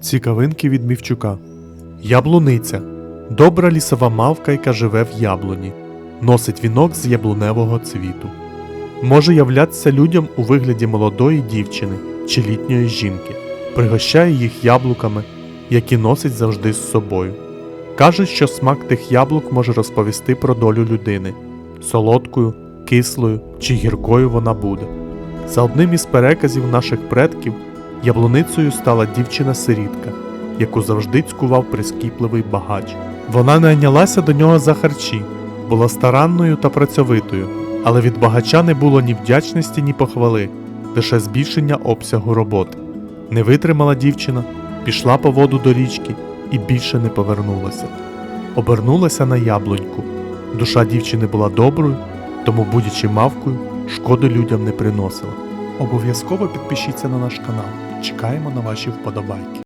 Цікавинки від Мівчука. Яблуниця. Добра лісова мавка, яка живе в яблуні. Носить вінок з яблуневого цвіту. Може являтися людям у вигляді молодої дівчини чи літньої жінки. Пригощає їх яблуками, які носить завжди з собою. Кажуть, що смак тих яблук може розповісти про долю людини. Солодкою, кислою чи гіркою вона буде. За одним із переказів наших предків, яблуницею стала дівчина-сирітка, яку завжди цькував прискіпливий багач. Вона найнялася до нього за харчі, була старанною та працьовитою, але від багача не було ні вдячності, ні похвали, лише збільшення обсягу роботи. Не витримала дівчина, пішла по воду до річки і більше не повернулася. Обернулася на яблуньку. Душа дівчини була доброю, тому, будучи мавкою, шкоди людям не приносила. Обов'язково підпишіться на наш канал. Чекаємо на ваші вподобайки.